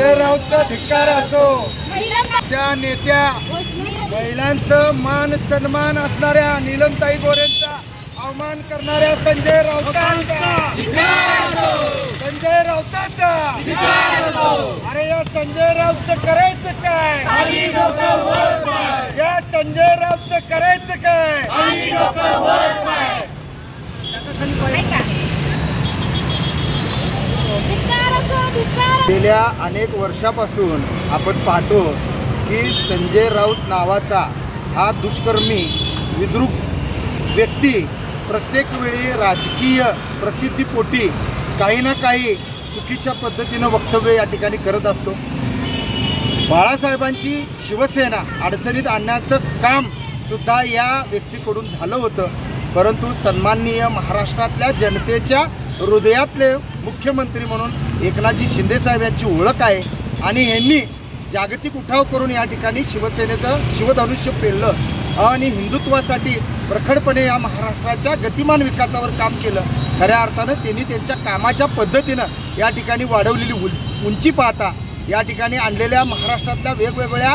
विजयरावचा धिक्कार असो. त्या नेत्या महिलांचं मान सन्मान असणाऱ्या नीलमताई गोरेंचा अवमान करणाऱ्या संजय राऊतांचा. संजय राऊतांचा. अरे या संजय राऊतचं करायचं काय? या संजय राऊतचं करायचं काय? गेल्या अनेक वर्षापासून आपण पाहतो की संजय राऊत नावाचा हा दुष्कर्मी विद्रुप व्यक्ती प्रत्येक वेळी राजकीय प्रसिद्धीपोटी काही ना काही चुकीच्या पद्धतीनं वक्तव्य या ठिकाणी करत असतो. बाळासाहेबांची शिवसेना अडचणीत आणण्याचं काम सुद्धा या व्यक्तीकडून झालं होतं. परंतु सन्माननीय महाराष्ट्रातल्या जनतेच्या हृदयातले मुख्यमंत्री म्हणून एकनाथजी शिंदेसाहेब यांची ओळख आहे. आणि यांनी जागतिक उठाव करून या ठिकाणी शिवसेनेचं शिवधनुष्य पेललं आणि हिंदुत्वासाठी प्रखडपणे या महाराष्ट्राच्या गतिमान विकासावर काम केलं. खऱ्या अर्थानं त्यांनी त्यांच्या कामाच्या पद्धतीनं या ठिकाणी वाढवलेली उल उंची पाहता या ठिकाणी आणलेल्या महाराष्ट्रातल्या वेगवेगळ्या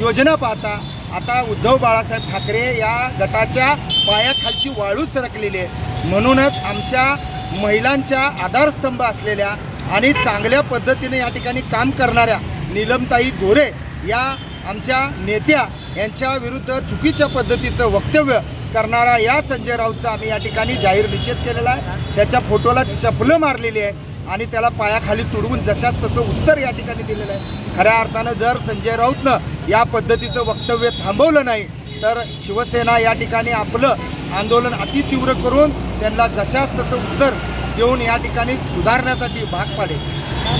योजना पाहता आता उद्धव बाळासाहेब ठाकरे या गटाच्या पायाखालची वाळू सरकलेली आहे. म्हणूनच आमच्या महिलांच्या आधारस्तंभ असलेल्या आणि चांगल्या पद्धतीने या ठिकाणी काम करणाऱ्या नीलमताई गोरे या आमच्या नेत्या यांच्या विरुद्ध चुकीच्या पद्धतीचं वक्तव्य करणारा या संजय राऊतचा आम्ही या ठिकाणी जाहीर निषेध केलेला आहे. त्याच्या फोटोला चपलं मारलेली आहे आणि त्याला पायाखाली तुडवून जशाच तसं उत्तर या ठिकाणी दिलेलं आहे. खऱ्या अर्थानं जर संजय राऊतनं या पद्धतीचं वक्तव्य थांबवलं नाही तर शिवसेना या ठिकाणी आपलं आंदोलन अतितीव्र करून त्यांना जशास तसं उत्तर देऊन या ठिकाणी सुधारण्यासाठी भाग पाडेल.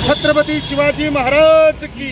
छत्रपती शिवाजी महाराज की